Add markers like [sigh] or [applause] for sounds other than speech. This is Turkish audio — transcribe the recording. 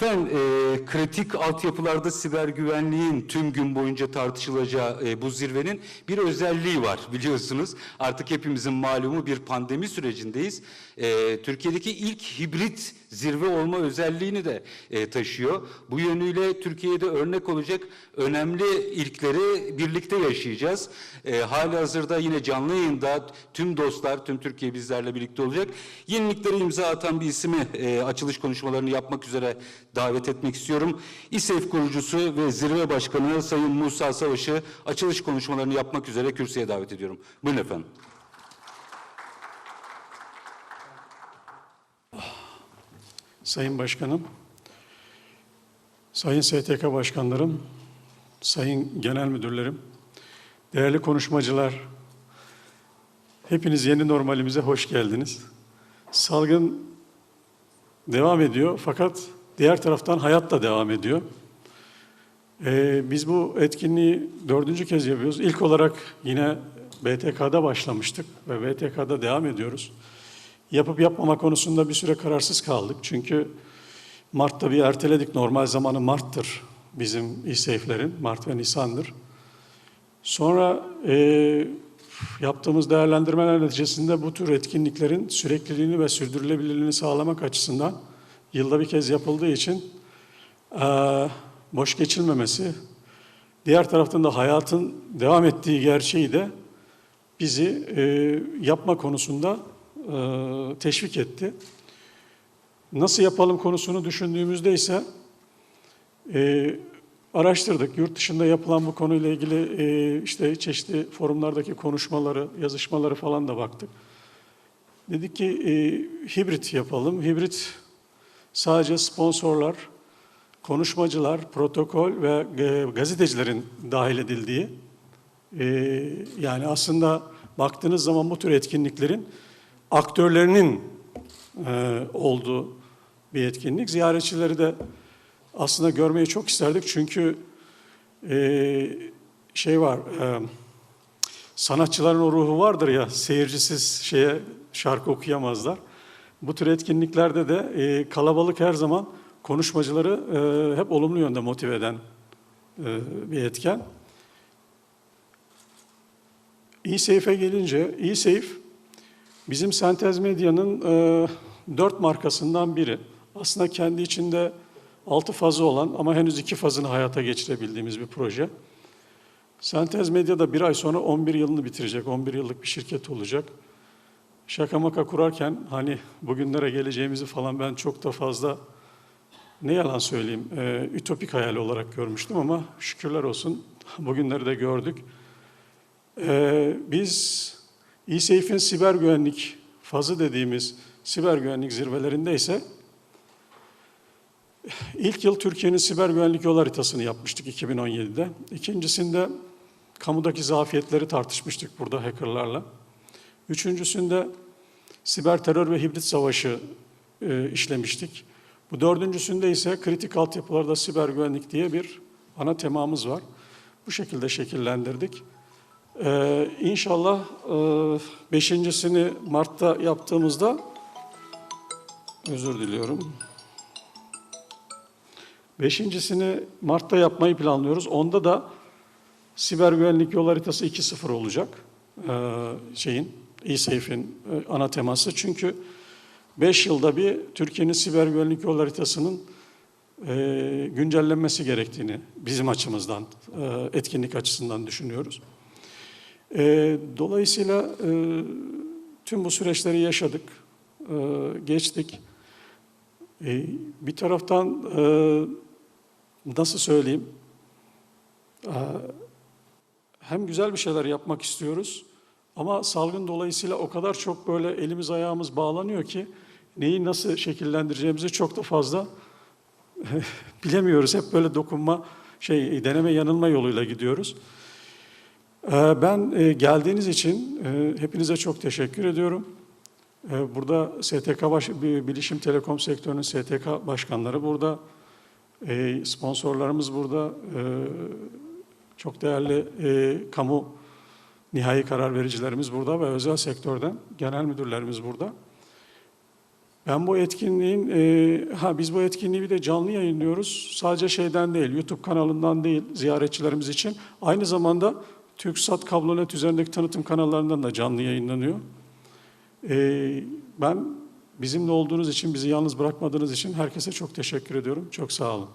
Efendim, e, kritik altyapılarda siber güvenliğin tüm gün boyunca tartışılacağı e, bu zirvenin bir özelliği var biliyorsunuz. Artık hepimizin malumu bir pandemi sürecindeyiz. E, Türkiye'deki ilk hibrit zirve olma özelliğini de e, taşıyor. Bu yönüyle Türkiye'de örnek olacak önemli ilkleri birlikte yaşayacağız. E, hali hazırda yine canlı yayında tüm dostlar, tüm Türkiye bizlerle birlikte olacak. Yeniliklere imza atan bir ismi e, açılış konuşmalarını yapmak üzere davet etmek istiyorum. İSEF kurucusu ve zirve başkanı Sayın Musa Savaş'ı açılış konuşmalarını yapmak üzere kürsüye davet ediyorum. Buyurun efendim. Sayın Başkanım, Sayın STK Başkanlarım, Sayın Genel Müdürlerim, değerli konuşmacılar, hepiniz yeni normalimize hoş geldiniz. Salgın devam ediyor fakat diğer taraftan hayat da devam ediyor. Ee, biz bu etkinliği dördüncü kez yapıyoruz. İlk olarak yine BTK'da başlamıştık ve BTK'da devam ediyoruz. Yapıp yapmama konusunda bir süre kararsız kaldık. Çünkü Mart'ta bir erteledik. Normal zamanı Mart'tır bizim İSEYF'lerin. Mart ve Nisan'dır. Sonra e, yaptığımız değerlendirmeler neticesinde bu tür etkinliklerin sürekliliğini ve sürdürülebilirliğini sağlamak açısından yılda bir kez yapıldığı için e, boş geçilmemesi, diğer taraftan da hayatın devam ettiği gerçeği de bizi e, yapma konusunda e, teşvik etti. Nasıl yapalım konusunu düşündüğümüzde ise e, araştırdık. Yurt dışında yapılan bu konuyla ilgili e, işte çeşitli forumlardaki konuşmaları, yazışmaları falan da baktık. Dedik ki e, hibrit yapalım. Hibrit sadece sponsorlar, konuşmacılar, protokol ve e, gazetecilerin dahil edildiği e, yani aslında baktığınız zaman bu tür etkinliklerin aktörlerinin e, olduğu bir etkinlik. Ziyaretçileri de aslında görmeyi çok isterdik çünkü şey var, sanatçıların o ruhu vardır ya, seyircisiz şeye şarkı okuyamazlar. Bu tür etkinliklerde de e, kalabalık her zaman konuşmacıları e, hep olumlu yönde motive eden e, bir etken. E-Safe'e gelince, E-Safe bizim Sentez Medya'nın e, dört markasından biri. Aslında kendi içinde altı fazı olan ama henüz iki fazını hayata geçirebildiğimiz bir proje. Sentez Medya da bir ay sonra 11 yılını bitirecek, 11 yıllık bir şirket olacak. Şaka maka kurarken hani bugünlere geleceğimizi falan ben çok da fazla ne yalan söyleyeyim, e, ütopik hayal olarak görmüştüm ama şükürler olsun bugünleri de gördük. E, biz eSafe'in siber güvenlik fazı dediğimiz siber güvenlik zirvelerinde ise ilk yıl Türkiye'nin siber güvenlik yol haritasını yapmıştık 2017'de. İkincisinde kamudaki zafiyetleri tartışmıştık burada hackerlarla. Üçüncüsünde siber terör ve hibrit savaşı e, işlemiştik. Bu dördüncüsünde ise kritik altyapılarda siber güvenlik diye bir ana temamız var. Bu şekilde şekillendirdik. Ee, inşallah e, beşincisini Mart'ta yaptığımızda özür diliyorum. Beşincisini Mart'ta yapmayı planlıyoruz. Onda da siber güvenlik yol haritası 2.0 olacak. Ee, şeyin, eSafe'in e, ana teması. Çünkü 5 yılda bir Türkiye'nin siber güvenlik yol haritasının e, güncellenmesi gerektiğini bizim açımızdan, e, etkinlik açısından düşünüyoruz. Dolayısıyla tüm bu süreçleri yaşadık, geçtik. Bir taraftan nasıl söyleyeyim, hem güzel bir şeyler yapmak istiyoruz ama salgın dolayısıyla o kadar çok böyle elimiz ayağımız bağlanıyor ki neyi nasıl şekillendireceğimizi çok da fazla [laughs] bilemiyoruz. Hep böyle dokunma, şey deneme yanılma yoluyla gidiyoruz. Ee, Ben e, geldiğiniz için e, hepinize çok teşekkür ediyorum. E, Burada STK baş, Bilişim Telekom sektörünün STK başkanları burada, E, sponsorlarımız burada, çok değerli e, kamu nihai karar vericilerimiz burada ve özel sektörden genel müdürlerimiz burada. Ben bu etkinliğin, e, ha biz bu etkinliği bir de canlı yayınlıyoruz. Sadece şeyden değil, YouTube kanalından değil ziyaretçilerimiz için. Aynı zamanda TürkSat Kablonet üzerindeki tanıtım kanallarından da canlı yayınlanıyor. E, ben bizimle olduğunuz için, bizi yalnız bırakmadığınız için herkese çok teşekkür ediyorum. Çok sağ olun.